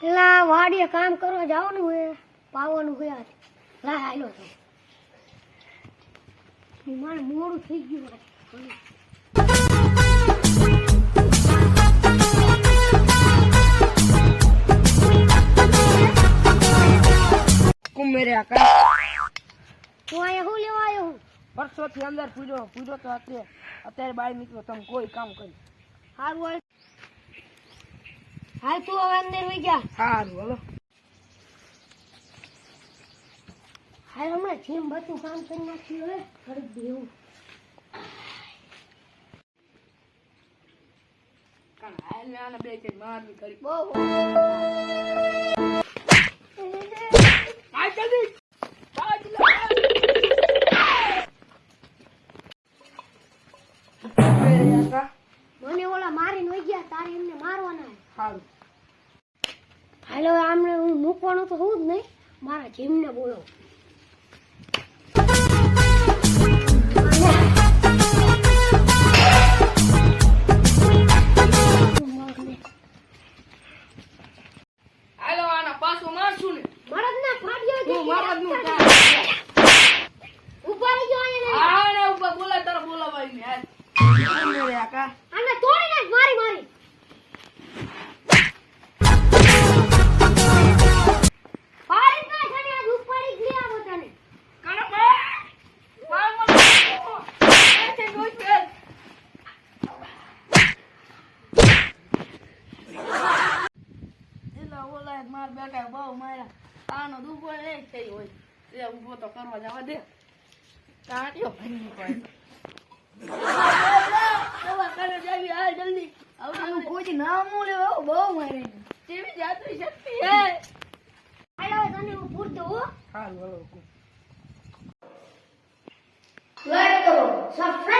પેલા વાડીએ કામ કરવા જવાનું હોય પાવાનું હોય. લા હાલો તો મારે મોડું થઈ ગયું હું અહીંયા શું લેવા આવ્યો હું? પરસોથી અંદર પૂજો. પૂજો તો અત્યારે અત્યારે બહાર નીકળો. તમે કોઈ કામ કર્યું હારું હાલ તું હવે અંદર વહી જા. સારું હલો. હાલ હમણાં જેમ બધું કામ કરી નાખ્યું હવે કરી દેવું. હાલ ને બે છે મારવી કરી. બહુ મેરે મને ઓલા વહી ગયા તારે સારું હાલો આમને હું મૂકવાનું તો હું જ નહીં. મારા જીમને બોલો હાલો આના પાછું મારશું ને. એલા માર બેટા બહુ માર્યા. આનો દુખો એ થઈ હોય એ ઊભો તો કરવા જવા દે. કાંટ્યો ભાઈ કરે જલ્દી. આવું કોઈ નામ લેવો બહુ મારે. જેવી જાતરી શક્તિ હે. હાલો તને હું પૂર હો. હાલ હલો લાઈક કરો સબસ્ક્રાઇબ